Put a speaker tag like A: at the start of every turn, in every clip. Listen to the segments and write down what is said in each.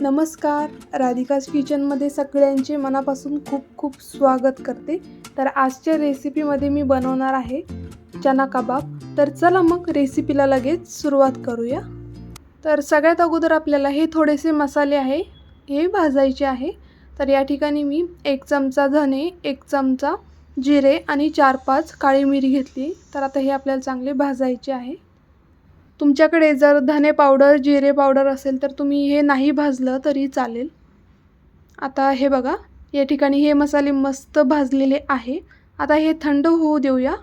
A: नमस्कार. राधिकाज किचनमध्ये सगळ्यांचे मनापासून खूप खूप स्वागत करते. तर आजच्या रेसिपीमध्ये मी बनवणार आहे चना कबाब. तर चला मग रेसिपीला लगेच सुरुवात करूया. तर सगळ्यात अगोदर आपल्याला हे थोडेसे मसाले आहे हे भाजायचे आहे. तर या ठिकाणी मी एक चमचा धने एक चमचा जिरे आणि चार पाच काळी मिरी घेतली. तर आता हे आपल्याला चांगले भाजायचे आहे. तुमच्याकडे जर धने पावडर जिरे पावडर असेल तर तुम्ही हे नाही भाजलं तरी चालेल. आता हे बघा या ठिकाणी हे मसाले मस्त भाजलेले आहे. आता हे थंड होऊ देऊया.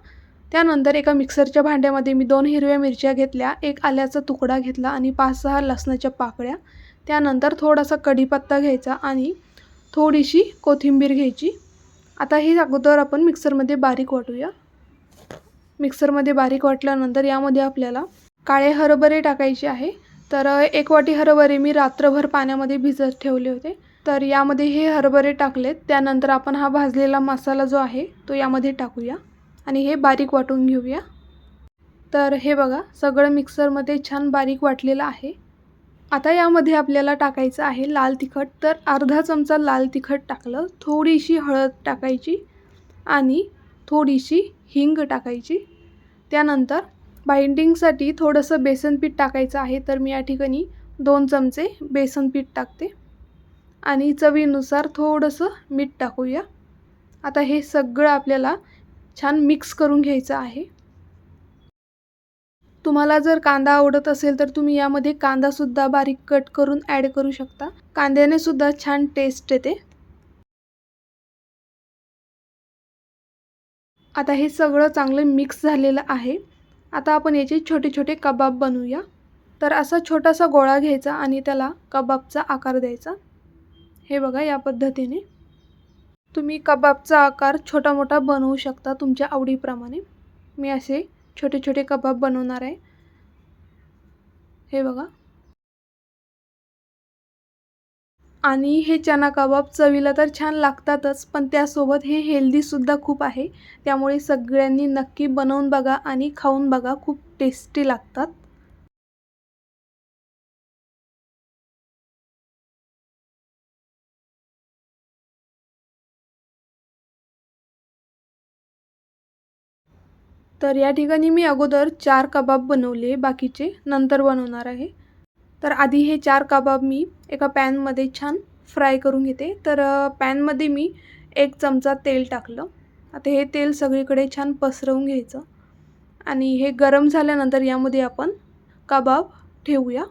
A: त्यानंतर एका मिक्सरच्या भांड्यामध्ये मी दोन हिरव्या मिरच्या घेतल्या एक आल्याचा तुकडा घेतला आणि पाच सहा लसणाच्या पाकळ्या. त्यानंतर थोडासा कढीपत्ता घ्यायचा आणि थोडीशी कोथिंबीर घ्यायची. आता हे अगोदर आपण मिक्सरमध्ये बारीक वाटूया. मिक्सरमध्ये बारीक वाटल्यानंतर यामध्ये आपल्याला काळे हरभरे टाकायचे आहे. तर एक वाटी हरभरे मी रात्रभर पाण्यामध्ये भिजत ठेवले होते. तर यामध्ये हे हरभरे टाकलेत. त्यानंतर आपण हा भाजलेला मसाला जो आहे तो यामध्ये टाकूया. आणि हे बारीक वाटून घेऊया. तर हे बघा सगळं मिक्सरमध्ये छान बारीक वाटलेलं आहे. आता यामध्ये आपल्याला टाकायचं आहे लाल तिखट. तर अर्धा चमचा लाल तिखट टाकलं. थोडीशी हळद टाकायची आणि थोडीशी हिंग टाकायची. त्यानंतर बाइंडिंगसाठी थोडंसं बेसन पीठ टाकायचं आहे तर मी या ठिकाणी दोन चमचे बेसन पीठ टाकते. आणि चवीनुसार थोडंसं मीठ टाकूया. आता हे सगळं आपल्याला छान मिक्स करून घ्यायचं आहे. तुम्हाला जर कांदा आवडत असेल तर तुम्ही यामध्ये कांदासुद्धा बारीक कट करून ॲड करू शकता. कांद्याने सुद्धा छान टेस्ट येते. आता हे सगळं चांगलं मिक्स झालेलं आहे. आता आपण याचे छोटे छोटे कबाब बनवूया. तर असा छोटासा गोळा घ्यायचा आणि त्याला कबाबचा आकार द्यायचा. हे बघा या पद्धतीने. तुम्ही कबाबचा आकार छोटा मोठा बनवू शकता तुमच्या आवडीप्रमाणे. मी असे छोटे छोटे कबाब बनवणार आहे. हे बघा. आणि हे चना कबाब चवीला तर छान लागतातच पण त्यासोबत हे हेल्दीसुद्धा खूप आहे. त्यामुळे सगळ्यांनी नक्की बनवून बघा आणि खाऊन बघा खूप टेस्टी लागतात. तर या ठिकाणी मी अगोदर चार कबाब बनवले बाकीचे नंतर बनवणार आहे. तर आधी हे चार कबाब मी एका पॅनमध्ये छान फ्राय करून घेते. तर पॅनमध्ये मी एक चमचा तेल टाकलं. आता हे तेल सगळीकडे छान पसरवून घ्यायचं. आणि हे गरम झाल्यानंतर यामध्ये आपण कबाब ठेवूया.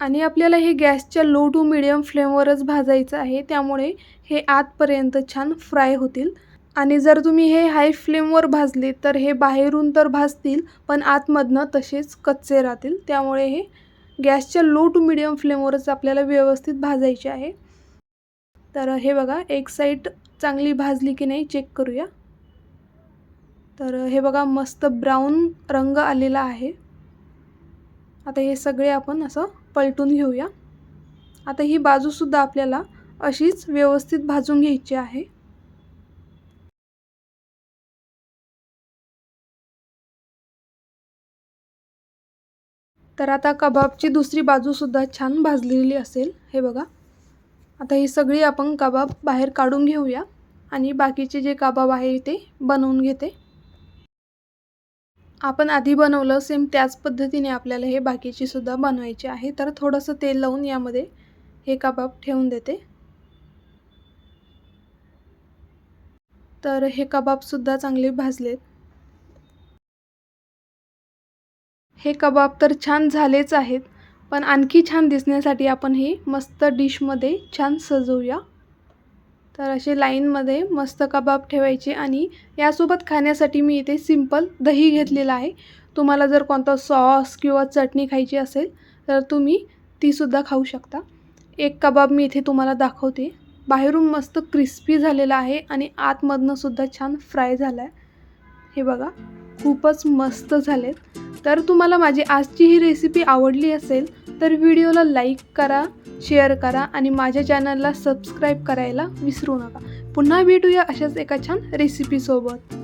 A: आणि आपल्याला हे गॅसच्या लो टू मिडियम फ्लेमवरच भाजायचं आहे. त्यामुळे हे आतपर्यंत छान फ्राय होतील. आणि जर तुम्ही हे हाय फ्लेमवर भाजले तर हे बाहेरून तर भाजतील पण आतमधनं तसेच कच्चे राहतील. त्यामुळे हे गॅसच्या लो टू मिडियम फ्लेमवरच आपल्याला व्यवस्थित भाजायचे आहे. तर हे बघा एक साईड चांगली भाजली की नाही चेक करूया. तर हे बघा मस्त ब्राऊन रंग आलेला आहे. आता हे सगळे आपण असं पलटून घेऊया. आता ही बाजूसुद्धा आपल्याला अशीच व्यवस्थित भाजून घ्यायची आहे. तर आता कबाबची दुसरी बाजूसुद्धा छान भाजलेली असेल. हे बघा. आता ही सगळी आपण कबाब बाहेर काढून घेऊया आणि बाकीचे जे कबाब आहे ते बनवून घेते. आपण आधी बनवलं सेम त्याच पद्धतीने आपल्याला हे बाकीची सुद्धा बनवायचे आहे. तर थोडंसं तेल लावून यामध्ये हे कबाब ठेवून देते. तर हे कबाबसुद्धा चांगले भाजलेत. हे कबाब तर छान झालेच आहेत पण आणखी छान दिसण्यासाठी आपण हे मस्त डिशमध्ये छान सजवूया. तर असे लाईनमध्ये मस्त कबाब ठेवायचे आणि यासोबत खाण्यासाठी मी इथे सिंपल दही घेतलेलं आहे. तुम्हाला जर कोणता सॉस किंवा चटणी खायची असेल तर तुम्ही तीसुद्धा खाऊ शकता. एक कबाब मी इथे तुम्हाला दाखवते. बाहेरून मस्त क्रिस्पी झालेला आहे आणि आतमधनंसुद्धा छान फ्राय झाला आहे हे बघा. खूपच मस्त झालेत. तर तुम्हाला माझी आजची ही रेसिपी आवडली असेल तर व्हिडिओला लाईक करा शेअर करा आणि माझ्या चॅनलला सबस्क्राईब करायला विसरू नका. पुन्हा भेटूया अशाच एका छान रेसिपीसोबत